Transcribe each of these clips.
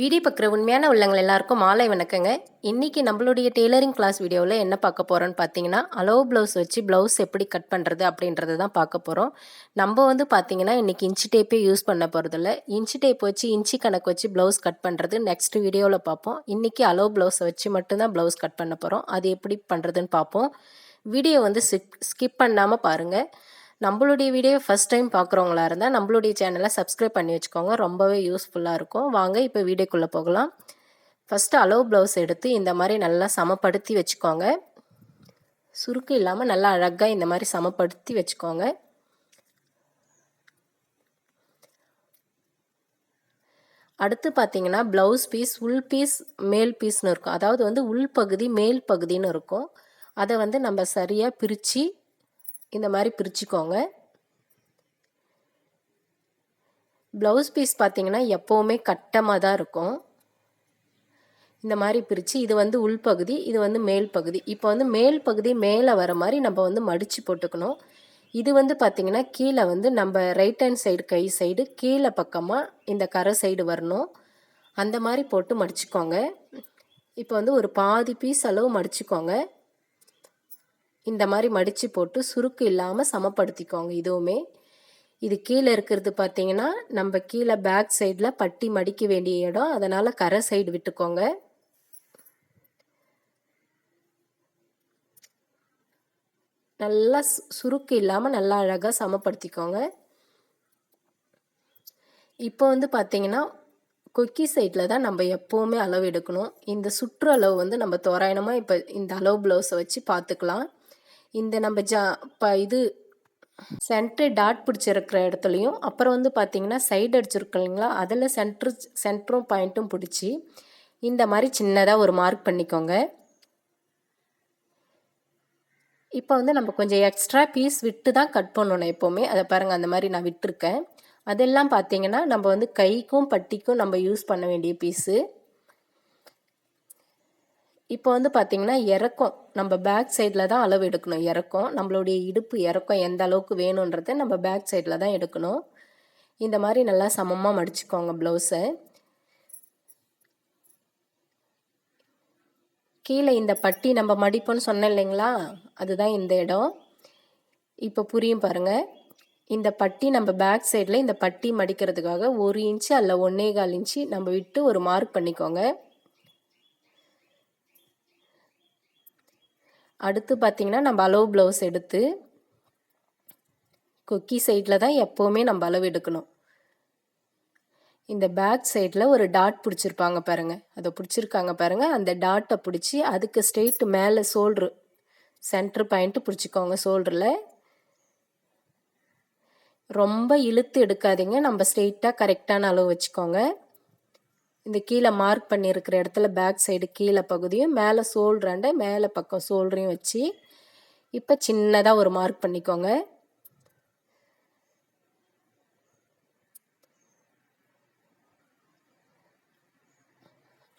Video பார்க்குற உண்மையான உள்ளங்கள் எல்லாருக்கும் மாலை வணக்கங்க. இன்றைக்கி நம்மளுடைய டெய்லரிங் கிளாஸ் வீடியோவில் என்ன பார்க்க போகிறோன்னு பார்த்தீங்கன்னா அலோவ் ப்ளவுஸ் வச்சு ப்ளவுஸ் எப்படி கட் பண்ணுறது அப்படின்றத தான் பார்க்க போகிறோம் நம்ம வந்து பார்த்தீங்கன்னா இன்றைக்கி இன்ச்சி டேப்பே யூஸ் பண்ண போகிறதில்ல இன்ச்சி டேப் வச்சு இன்ச்சி கணக்கு வச்சு ப்ளவுஸ் கட் பண்ணுறது நெக்ஸ்ட் வீடியோவில் பார்ப்போம். இன்றைக்கி அலோவ் ப்ளவுஸை வச்சு மட்டும்தான் ப்ளவுஸ் கட் பண்ண போகிறோம் அது எப்படி பண்ணுறதுன்னு பார்ப்போம். வீடியோ வந்து ஸ்கிப் பண்ணாமல் பாருங்கள் நம்மளுடைய வீடியோ ஃபஸ்ட் டைம் பார்க்குறவங்களா இருந்தால் நம்மளுடைய சேனலை சப்ஸ்கிரைப் பண்ணி வச்சுக்கோங்க. ரொம்பவே யூஸ்ஃபுல்லாக இருக்கும். வாங்க இப்போ வீடியோக்குள்ளே போகலாம். ஃபஸ்ட்டு அலோவ் ப்ளவுஸ் எடுத்து இந்த மாதிரி நல்லா சமப்படுத்தி வச்சுக்கோங்க. சுருக்கு இல்லாமல் நல்லா அழகாக இந்த மாதிரி சமப்படுத்தி வச்சுக்கோங்க. அடுத்து பார்த்தீங்கன்னா ப்ளவுஸ் பீஸ் உள் பீஸ் மேல் பீஸ்னு இருக்கும். அதாவது வந்து உள் பகுதி மேல் பகுதின்னு இருக்கும். அதை வந்து நம்ம சரியாக பிரித்து இந்த மாதிரி பிரிச்சுக்கோங்க. ப்ளவுஸ் பீஸ் பார்த்தீங்கன்னா எப்போவுமே கட்டமாக தான் இருக்கும். இந்த மாதிரி பிரித்து இது வந்து உள்பகுதி இது வந்து மேல் பகுதி. இப்போ வந்து மேல் பகுதி மேலே வர மாதிரி நம்ம வந்து மடித்து போட்டுக்கணும். இது வந்து பார்த்திங்கன்னா கீழே வந்து நம்ம ரைட் ஹேண்ட் சைடு கை சைடு கீழே பக்கமாக இந்த கரை சைடு வரணும். அந்த மாதிரி போட்டு மடிச்சுக்கோங்க. இப்போ வந்து ஒரு பாதி பீஸ் அளவு மடிச்சுக்கோங்க. இந்த மாதிரி மடித்து போட்டு சுருக்கு இல்லாமல் சமப்படுத்திக்கோங்க இதுவுமே. இது கீழே இருக்கிறது பார்த்தீங்கன்னா நம்ம கீழே பேக் சைடில் பட்டி மடிக்க வேண்டிய இடம். அதனால் கரை சைடு விட்டுக்கோங்க. நல்லா சுருக்கு இல்லாமல் நல்லா அழகாக சமப்படுத்திக்கோங்க. இப்போ வந்து பார்த்தீங்கன்னா கொக்கி சைடில் தான் நம்ம எப்போவுமே அளவு எடுக்கணும். இந்த சுற்று அளவு வந்து நம்ம தோராயணமாக இப்போ இந்த அளவு ப்ளவுஸை வச்சு பார்த்துக்கலாம் இந்த நம்ம ஜா இப்போ இது சென்ட்ரு டாட் பிடிச்சிருக்கிற இடத்துலையும் அப்புறம் வந்து பார்த்திங்கன்னா சைடு அடிச்சிருக்கு இல்லைங்களா? அதில் சென்ட்ரு சென்ட்ரும் பாயிண்ட்டும் பிடிச்சி இந்த மாதிரி சின்னதாக ஒரு மார்க் பண்ணிக்கோங்க. இப்போ வந்து நம்ம கொஞ்சம் எக்ஸ்ட்ரா பீஸ் விட்டு தான் கட் பண்ணணும் எப்போவுமே. அதை பாருங்கள் அந்த மாதிரி நான் விட்டுருக்கேன். அதெல்லாம் பார்த்தீங்கன்னா நம்ம வந்து கைக்கும் பட்டிக்கும் நம்ம யூஸ் பண்ண வேண்டிய பீஸு இப்போ வந்து பார்த்திங்கன்னா இறக்கம். நம்ம பேக் சைடில் தான் அளவு எடுக்கணும். இறக்கம் நம்மளுடைய இடுப்பு இறக்கம் எந்த அளவுக்கு வேணுன்றதை நம்ம பேக் சைடில் தான் எடுக்கணும். இந்த மாதிரி நல்லா சமமாக மடிச்சுக்கோங்க ப்ளவுஸை கீழே இந்த பட்டி நம்ம மடிப்போன்னு சொன்னேன் இல்லைங்களா? அதுதான் இந்த இடம். இப்போ புரியும் பாருங்கள் இந்த பட்டி நம்ம பேக் சைடில் இந்த பட்டி மடிக்கிறதுக்காக ஒரு இன்ச்சு அல்ல ஒன்றே கால் இன்ச்சு நம்ம விட்டு ஒரு மார்க் பண்ணிக்கோங்க. அடுத்து பார்த்திங்கன்னா நம்ம அளவு ப்ளவுஸ் எடுத்து கொக்கி சைடில் தான் எப்போவுமே நம்ம அளவு எடுக்கணும். இந்த பேக் சைடில் ஒரு டாட் பிடிச்சிருப்பாங்க பாருங்கள் அதை பிடிச்சிருக்காங்க பாருங்கள் அந்த டாட்டை பிடிச்சி அதுக்கு ஸ்ட்ரெயிட்டு மேலே சோல்ட்ரு சென்ட்ரு பாயிண்ட்டு பிடிச்சிக்கோங்க சோல்டரில் ரொம்ப இழுத்து எடுக்காதீங்க. நம்ம ஸ்ட்ரெயிட்டாக கரெக்டான அளவு வச்சுக்கோங்க. இந்த கீழே மார்க் பண்ணியிருக்கிற இடத்துல பேக் சைடு கீழே பகுதியும் மேலே சோல்ட்ராண்ட மேலே பக்கம் சோல்டரையும் வச்சு இப்போ சின்னதாக ஒரு மார்க் பண்ணிக்கோங்க.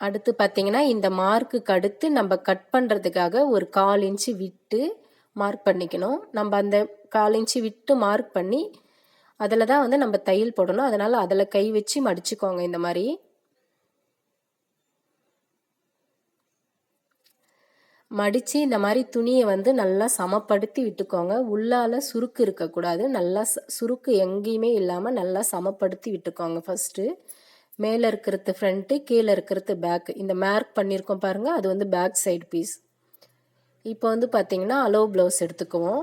அடுத்து பார்த்தீங்கன்னா இந்த மார்க்குக்கு அடுத்து நம்ம கட் பண்ணுறதுக்காக ஒரு கால் இன்ச்சு விட்டு மார்க் பண்ணிக்கணும். நம்ம அந்த கால் இன்ச்சு விட்டு மார்க் பண்ணி அதில் தான் வந்து நம்ம தையல் போடணும். அதனால் அதில் கை வச்சு மடிச்சுக்கோங்க இந்த மாதிரி. மடித்து இந்த மாதிரி துணியை வந்து நல்லா சமப்படுத்தி விட்டுக்கோங்க. உள்ளால் சுருக்கு இருக்கக்கூடாது. நல்லா சுருக்கு எங்கேயுமே இல்லாமல் நல்லா சமப்படுத்தி விட்டுக்கோங்க ஃபஸ்ட்டு மேலே இருக்கிறது ஃப்ரண்ட்டு கீழே இருக்கிறது பேக் இந்த மார்க் பண்ணியிருக்கோம் பாருங்கள் அது வந்து பேக் சைடு பீஸ் இப்போ வந்து பார்த்திங்கன்னா அலோ ப்ளவுஸ் எடுத்துக்குவோம்.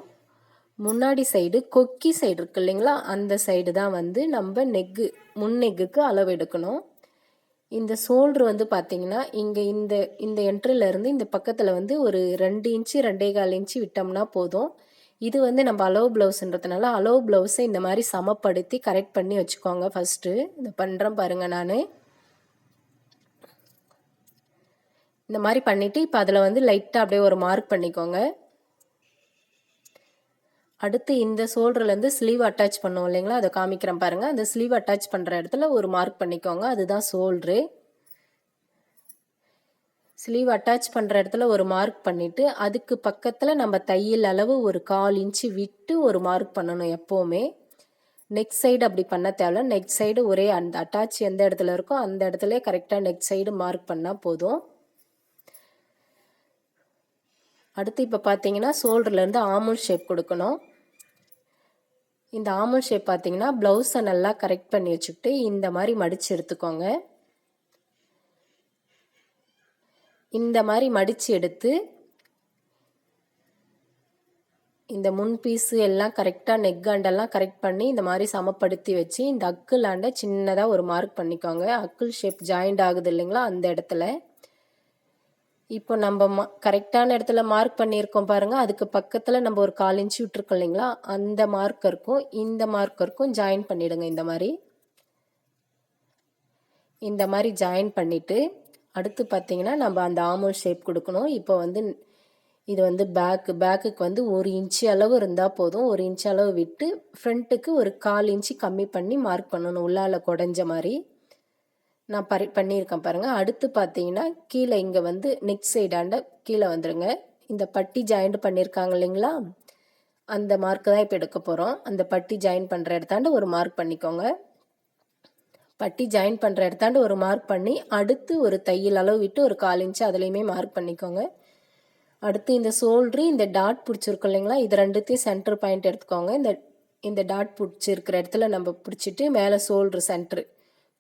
முன்னாடி சைடு கொக்கி சைடு இருக்கு இல்லைங்களா? அந்த சைடு தான் வந்து நம்ம நெக்கு முன் நெக்குக்கு அளவு எடுக்கணும். இந்த சோல்ட்ரு வந்து பார்த்திங்கன்னா இங்கே இந்த இந்த என்ட்ரிலேருந்து இந்த பக்கத்தில் வந்து ஒரு ரெண்டு இன்ச்சு ரெண்டே கால் இன்ச்சு விட்டோம்னா போதும். இது வந்து நம்ம அலோவ் ப்ளவுஸ்ன்றதுனால அலோவ் ப்ளவுஸை இந்த மாதிரி சமப்படுத்தி கரெக்ட் பண்ணி வச்சுக்கோங்க ஃபஸ்ட்டு இதை பண்ணுறேன் பாருங்கள் நான். இந்த மாதிரி பண்ணிவிட்டு இப்போ அதில் வந்து லைட்டாக அப்படியே ஒரு மார்க் பண்ணிக்கோங்க. அடுத்து இந்த ஷோல்டர்லேருந்து ஸ்லீவ் அட்டாச் பண்ணுவோம் இல்லைங்களா? அதை காமிக்கிறேன் பாருங்கள் அந்த ஸ்லீவ் அட்டாச் பண்ணுற இடத்துல ஒரு மார்க் பண்ணிக்கோங்க. அதுதான் ஷோல்ட்ரு ஸ்லீவ் அட்டாச் பண்ணுற இடத்துல ஒரு மார்க் பண்ணிவிட்டு அதுக்கு பக்கத்தில் நம்ம தையல் அளவு ஒரு கால் இன்ச்சு விட்டு ஒரு மார்க் பண்ணணும் எப்போவுமே. நெக் சைடு அப்படி பண்ண தேவையில்ல. நெக் சைடு ஒரே அந்த அட்டாச் எந்த இடத்துல இருக்கோ அந்த இடத்துல கரெக்டாக நெக் சைடு மார்க் பண்ணால் போதும். அடுத்து இப்போ பார்த்தீங்கன்னா ஷோல்டர்லேருந்து ஆமுல் ஷேப் கொடுக்கணும். இந்த ஆமுல் ஷேப் பார்த்தீங்கன்னா ப்ளவுஸை நல்லா கரெக்ட் பண்ணி வச்சுக்கிட்டு இந்த மாதிரி மடித்து எடுத்துக்கோங்க. இந்த மாதிரி மடித்து எடுத்து இந்த முன் பீஸு எல்லாம் கரெக்டாக நெக் அண்டெல்லாம் கரெக்ட் பண்ணி இந்த மாதிரி சமப்படுத்தி வச்சு இந்த அக்குள் ஆண்டை சின்னதாக ஒரு மார்க் பண்ணிக்கோங்க. அக்குள் ஷேப் ஜாயிண்ட் ஆகுது இல்லைங்களா அந்த இடத்துல. இப்போ நம்ம மா கரெக்டான இடத்துல மார்க் பண்ணியிருக்கோம் பாருங்கள் அதுக்கு பக்கத்தில் நம்ம ஒரு கால் இன்ச்சு விட்டுருக்கோம் இல்லைங்களா? அந்த மார்க்கருக்கும் இந்த மார்க்கருக்கும் ஜாயின் பண்ணிவிடுங்க இந்த மாதிரி. இந்த மாதிரி ஜாயின் பண்ணிவிட்டு அடுத்து பார்த்தீங்கன்னா நம்ம அந்த ஆமோல் ஷேப் கொடுக்கணும். இப்போ வந்து இது வந்து பேக்கு பேக்குக்கு வந்து ஒரு இன்ச்சு அளவு இருந்தால் போதும். ஒரு இன்ச்சு அளவு விட்டு ஃப்ரண்ட்டுக்கு ஒரு கால் இன்ச்சு கம்மி பண்ணி மார்க் பண்ணணும். உள்ளால குடஞ்ச மாதிரி. நான் பரி பண்ணியிருக்கேன் பாருங்கள் அடுத்து பார்த்தீங்கன்னா கீழே இங்கே வந்து நெக் சைடாண்ட கீழே வந்துடுங்க இந்த பட்டி ஜாயிண்ட் பண்ணியிருக்காங்க இல்லைங்களா? அந்த மார்க்கு தான் இப்போ எடுக்க போகிறோம் அந்த பட்டி ஜாயின் பண்ணுற இடத்தாண்டு ஒரு மார்க் பண்ணிக்கோங்க. பட்டி ஜாயின் பண்ணுற இடத்தாண்டு ஒரு மார்க் பண்ணி அடுத்து ஒரு தையல் அளவு விட்டு ஒரு கால் இன்ச்சு அதுலேயுமே மார்க் பண்ணிக்கோங்க. அடுத்து இந்த சோல்ட்ரு இந்த டாட் பிடிச்சிருக்கோம் இல்லைங்களா? இது ரெண்டுத்தையும் சென்டர் பாயிண்ட் எடுத்துக்கோங்க. இந்த இந்த டாட் பிடிச்சிருக்கிற இடத்துல நம்ம பிடிச்சிட்டு மேலே சோல்ட்ரு சென்ட்ரு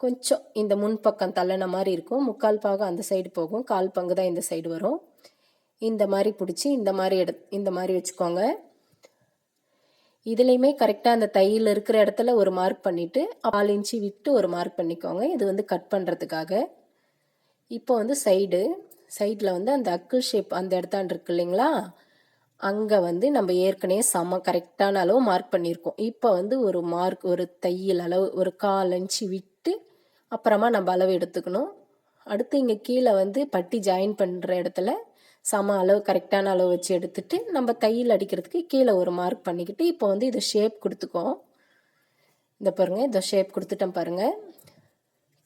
கொஞ்சம் இந்த முன்பக்கம் தள்ளின மாதிரி இருக்கும். முக்கால் பாகம் அந்த சைடு போகும். கால் பங்கு தான் இந்த சைடு வரும். இந்த மாதிரி பிடிச்சி இந்த மாதிரி எடு இந்த மாதிரி வச்சுக்கோங்க. இதுலேயுமே கரெக்டாக அந்த தையில் இருக்கிற இடத்துல ஒரு மார்க் பண்ணிவிட்டு ஆள் இன்ச்சு விட்டு ஒரு மார்க் பண்ணிக்கோங்க. இது வந்து கட் பண்ணுறதுக்காக இப்போ வந்து சைடு சைடில் வந்து அந்த அக்கிள் ஷேப் அந்த இடத்தான் இருக்கு இல்லைங்களா? அங்கே வந்து நம்ம ஏற்கனவே சம கரெக்டான அளவு மார்க் பண்ணியிருக்கோம். இப்போ வந்து ஒரு மார்க் ஒரு தையல் அளவு ஒரு கால் இன்ச்சு விட்டு அப்புறமா நம்ம அளவு எடுத்துக்கணும். அடுத்து இங்கே கீழே வந்து பட்டி ஜாயின் பண்ணுற இடத்துல சம அளவு கரெக்டான அளவு வச்சு எடுத்துட்டு நம்ம தையல் அடிக்கிறதுக்கு கீழே ஒரு மார்க் பண்ணிக்கிட்டு இப்போ வந்து இதை ஷேப் கொடுத்துக்கோம் இந்த பாருங்கள் இந்த ஷேப் கொடுத்துட்டேன் பாருங்கள்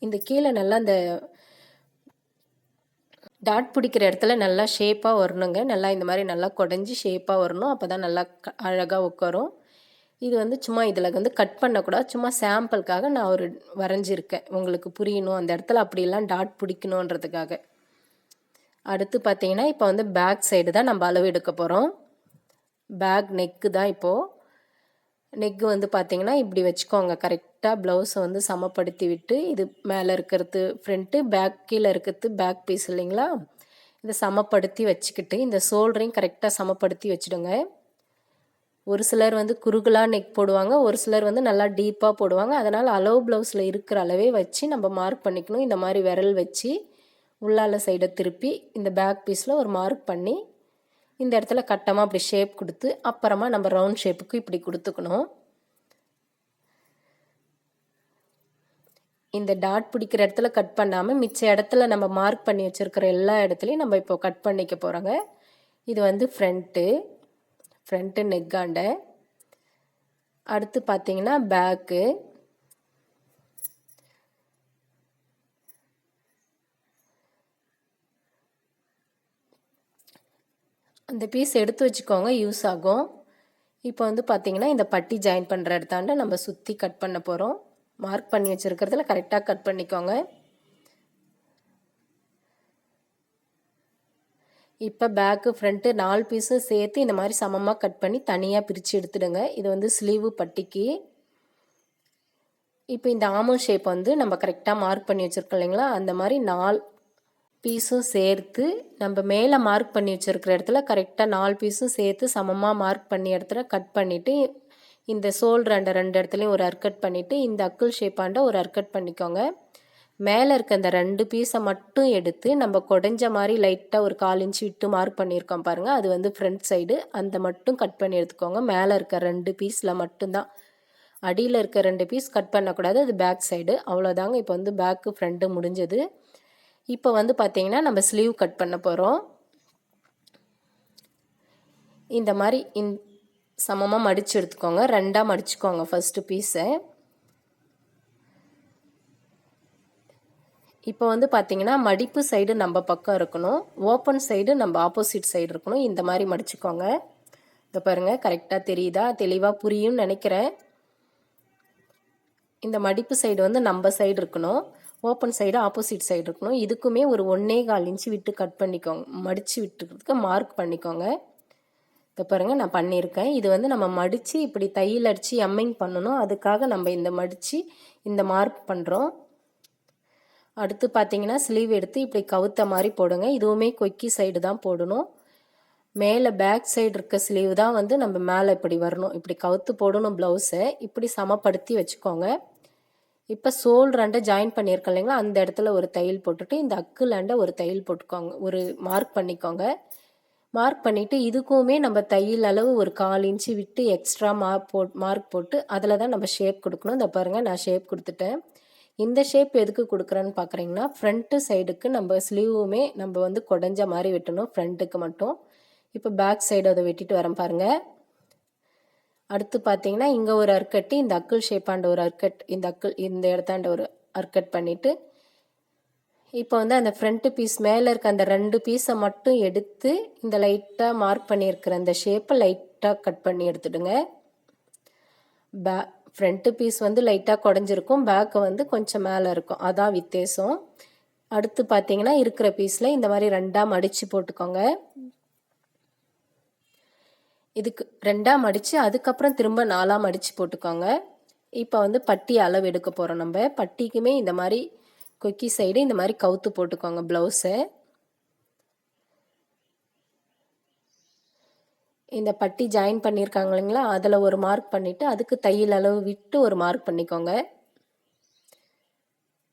இந்த கீழே நல்லா இந்த டாட் பிடிக்கிற இடத்துல நல்லா ஷேப்பாக வரணுங்க. நல்லா இந்த மாதிரி நல்லா குடஞ்சி ஷேப்பாக வரணும். அப்போ தான் நல்லா அழகாக உட்காரும் இது வந்து சும்மா இதில் வந்து கட் பண்ணக்கூடாது. சும்மா சாம்பிளுக்காக நான் ஒரு வரைஞ்சிருக்கேன். உங்களுக்கு புரியணும். அந்த இடத்துல அப்படிலாம் டாட் பிடிக்கணுன்றதுக்காக. அடுத்து பார்த்தீங்கன்னா இப்போ வந்து பேக் சைடு தான் நம்ம அளவு எடுக்க போகிறோம் பேக் நெக்கு தான் இப்போது நெக்கு வந்து பார்த்தீங்கன்னா இப்படி வச்சுக்கோங்க. கரெக்டாக ப்ளவுஸை வந்து சமப்படுத்தி விட்டு இது மேலே இருக்கிறது ஃப்ரண்ட்டு பேக் கீழே இருக்கிறது பேக் பீஸ் இல்லைங்களா? இதை சமப்படுத்தி வச்சுக்கிட்டு இந்த சோல்டரையும் கரெக்டாக சமப்படுத்தி வச்சுடுங்க. ஒரு சிலர் வந்து குறுகலாக நெக் போடுவாங்க ஒரு சிலர் வந்து நல்லா டீப்பாக போடுவாங்க. அதனால் அளவு ப்ளவுஸில் இருக்கிற அளவே வச்சு நம்ம மார்க் பண்ணிக்கணும். இந்த மாதிரி விரல் வச்சு உள்ளால சைடை திருப்பி இந்த பேக் பீஸில் ஒரு மார்க் பண்ணி இந்த இடத்துல கட்டமாக அப்படி ஷேப் கொடுத்து அப்புறமா நம்ம ரவுண்ட் ஷேப்புக்கு இப்படி கொடுத்துக்கணும். இந்த டாட் பிடிக்கிற இடத்துல கட் பண்ணாமல் மிச்ச இடத்துல நம்ம மார்க் பண்ணி வச்சுருக்கிற எல்லா இடத்துலையும் நம்ம இப்போ கட் பண்ணிக்க போகிறோங்க இது வந்து ஃப்ரண்ட்டு ஃப்ரண்ட்டு நெக்காண்ட அடுத்து பார்த்தீங்கன்னா பேக்கு அந்த பீஸ் எடுத்து வச்சுக்கோங்க யூஸ் ஆகும். இப்போ வந்து பார்த்திங்கன்னா இந்த பட்டி ஜாயின் பண்ணுற இடத்தாண்ட நம்ம சுற்றி கட் பண்ண போகிறோம் மார்க் பண்ணி வச்சுருக்கிறதுல கரெக்டாக கட் பண்ணிக்கோங்க. இப்போ பேக்கு ஃப்ரண்ட்டு நாலு பீஸும் சேர்த்து இந்த மாதிரி சமமாக கட் பண்ணி தனியாக பிரித்து எடுத்துடுங்க. இது வந்து ஸ்லீவு பட்டிக்கு. இப்போ இந்த ஆமோ ஷேப் வந்து நம்ம கரெக்டாக மார்க் பண்ணி வச்சுருக்கோம் இல்லைங்களா? அந்த மாதிரி நாலு பீஸும் சேர்த்து நம்ம மேலே மார்க் பண்ணி வச்சுருக்கிற இடத்துல கரெக்டாக நாலு பீஸும் சேர்த்து சமமாக மார்க் பண்ணி இடத்துல கட் பண்ணிவிட்டு இந்த சோல் ரெண்டு ரெண்டு இடத்துலையும் ஒரு அர்க்கட் பண்ணிவிட்டு இந்த அக்குள் ஷேப்பாண்ட ஒரு அர்கட் பண்ணிக்கோங்க. மேலே இருக்க இந்த ரெண்டு பீஸை மட்டும் எடுத்து நம்ம குடஞ்ச மாதிரி லைட்டாக ஒரு கால் இன்ச்சு விட்டு மார்க் பண்ணியிருக்கோம் பாருங்கள் அது வந்து ஃப்ரண்ட் சைடு அந்த மட்டும் கட் பண்ணி எடுத்துக்கோங்க. மேலே இருக்க ரெண்டு பீஸில் மட்டும்தான். அடியில் இருக்க ரெண்டு பீஸ் கட் பண்ணக்கூடாது. அது பேக் சைடு அவ்வளோதாங்க இப்போ வந்து பேக்கு ஃப்ரண்ட்டு முடிஞ்சது. இப்போ வந்து பார்த்திங்கன்னா நம்ம ஸ்லீவ் கட் பண்ண போகிறோம் இந்த மாதிரி இந் சமமாக மடித்து எடுத்துக்கோங்க. ரெண்டாக மடிச்சுக்கோங்க ஃபஸ்ட்டு பீஸை இப்போ வந்து பார்த்திங்கன்னா மடிப்பு சைடு நம்ம பக்கம் இருக்கணும். ஓப்பன் சைடு நம்ம ஆப்போசிட் சைடு இருக்கணும். இந்த மாதிரி மடிச்சுக்கோங்க. இதை பாருங்கள் கரெக்டாக தெரியுதா? தெளிவாக புரியும்னு நினைக்கிறேன். இந்த மடிப்பு சைடு வந்து நம்ம சைடு இருக்கணும். ஓப்பன் சைடு ஆப்போசிட் சைடு இருக்கணும். இதுக்குமே ஒரு ஒன்றே கால் இன்ச்சு விட்டு கட் பண்ணிக்கோங்க. மடித்து விட்டுக்கிறதுக்கு மார்க் பண்ணிக்கோங்க. இப்போ பாருங்கள் நான் பண்ணியிருக்கேன். இது வந்து நம்ம மடித்து இப்படி தையல் அடித்து எம்மிங் பண்ணணும். அதுக்காக நம்ம இந்த மடித்து இந்த மார்க் பண்ணுறோம் அடுத்து பார்த்தீங்கன்னா ஸ்லீவ் எடுத்து இப்படி கவுத்த மாதிரி போடுங்க. இதுவுமே கொக்கி சைடு தான் போடணும். மேலே பேக் சைடு இருக்க ஸ்லீவ் தான் வந்து நம்ம மேலே இப்படி வரணும். இப்படி கவுத்து போடணும் ப்ளவுஸை இப்படி சமப்படுத்தி வச்சுக்கோங்க. இப்போ சோல் ரெண்டை ஜாயின் பண்ணியிருக்கோம் இல்லைங்களா? அந்த இடத்துல ஒரு தையல் போட்டுட்டு இந்த அக்கு அக்குலாண்ட ஒரு தையல் போட்டுக்கோங்க. ஒரு மார்க் பண்ணிக்கோங்க. மார்க் பண்ணிவிட்டு இதுக்குமே நம்ம தையல் அளவு ஒரு கால் இன்ச்சு விட்டு எக்ஸ்ட்ரா மார்க் போட் மார்க் போட்டு அதில் தான் நம்ம ஷேப் கொடுக்கணும். இந்த பாருங்கள் நான் ஷேப் கொடுத்துட்டேன். இந்த ஷேப் எதுக்கு கொடுக்குறேன்னு பார்க்குறீங்கன்னா ஃப்ரண்ட்டு சைடுக்கு நம்ம ஸ்லீவுமே நம்ம வந்து குடஞ்ச மாதிரி வெட்டணும் ஃப்ரண்ட்டுக்கு மட்டும். இப்போ பேக் சைடு அதை வெட்டிட்டு வரேன் பாருங்கள் அடுத்து பார்த்தீங்கன்னா இங்கே ஒரு அர்க்கட்டு இந்த அக்கிள் ஷேப்பாண்ட ஒரு அர்க்கட் இந்த அக்கிள் இந்த இடத்தாண்ட ஒரு அர்க்கட் பண்ணிவிட்டு இப்போ வந்து அந்த ஃப்ரண்ட்டு பீஸ் மேலே இருக்க அந்த ரெண்டு பீஸை மட்டும் எடுத்து இந்த லைட்டாக மார்க் பண்ணியிருக்கிற அந்த ஷேப்பை லைட்டாக கட் பண்ணி எடுத்துடுங்க. பே ஃப்ரண்ட்டு பீஸ் வந்து லைட்டாக குடஞ்சிருக்கும் பேக்கு வந்து கொஞ்சம் மேலே இருக்கும். அதான் வித்தியாசம். அடுத்து பார்த்தீங்கன்னா இருக்கிற பீஸில் இந்த மாதிரி ரெண்டாக மடித்து போட்டுக்கோங்க. இதுக்கு ரெண்டாக மடித்து அதுக்கப்புறம் திரும்ப நாலாக மடித்து போட்டுக்கோங்க. இப்போ வந்து பட்டி அளவு எடுக்க போகிறோம் நம்ம. பட்டிக்குமே இந்த மாதிரி கொக்கி சைடு இந்த மாதிரி கவுத்து போட்டுக்கோங்க ப்ளவுஸை இந்த பட்டி ஜாயின் பண்ணியிருக்காங்க இல்லைங்களா? அதில் ஒரு மார்க் பண்ணிவிட்டு அதுக்கு தையல் அளவு விட்டு ஒரு மார்க் பண்ணிக்கோங்க.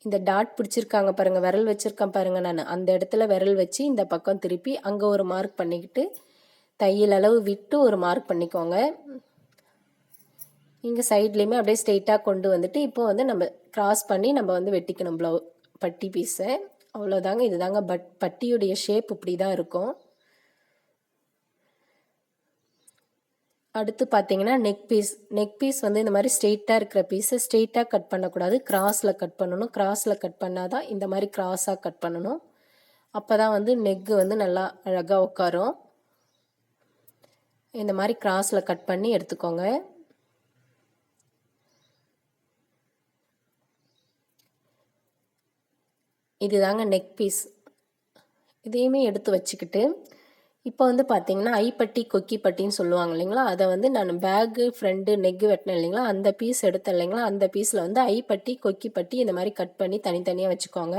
இந்த டாட் பிடிச்சிருக்காங்க பாருங்கள் விரல் வச்சுருக்கேன் பாருங்கள் நான். அந்த இடத்துல விரல் வச்சு இந்த பக்கம் திருப்பி அங்கே ஒரு மார்க் பண்ணிக்கிட்டு தையல் அளவு விட்டு ஒரு மார்க் பண்ணிக்கோங்க. இங்கே சைட்லேயுமே அப்படியே ஸ்ட்ரெயிட்டாக கொண்டு வந்துட்டு இப்போ வந்து நம்ம க்ராஸ் பண்ணி நம்ம வந்து வெட்டிக்கணும் ப்ளவு பட்டி பீஸை அவ்வளோதாங்க இதுதாங்க பட் பட்டியுடைய ஷேப் இப்படி தான் இருக்கும். அடுத்து பார்த்தீங்கன்னா நெக் பீஸ் நெக் பீஸ் வந்து இந்த மாதிரி ஸ்ட்ரெயிட்டாக இருக்கிற பீஸை ஸ்ட்ரெயிட்டாக கட் பண்ணக்கூடாது. கிராஸில் கட் பண்ணணும். கிராஸில் கட் பண்ணால் தான் இந்த மாதிரி கிராஸாக கட் பண்ணணும். அப்போ தான் வந்து நெக்கு வந்து நல்லா அழகாக உட்காரும். இந்த மாதிரி கிராஸில் கட் பண்ணி எடுத்துக்கோங்க. இதுதாங்க நெக் பீஸ் இதையுமே எடுத்து வச்சுக்கிட்டு இப்போ வந்து பார்த்தீங்கன்னா ஐப்பட்டி கொக்கிப்பட்டின்னு சொல்லுவாங்க இல்லைங்களா? அதை வந்து நான் பேகு ஃப்ரெண்டு நெக்கு வெட்டினேன் இல்லைங்களா? அந்த பீஸ் எடுத்தேன் இல்லைங்களா? அந்த பீஸில் வந்து ஐப்பட்டி கொக்கிப்பட்டி இந்த மாதிரி கட் பண்ணி தனித்தனியாக வச்சுக்கோங்க.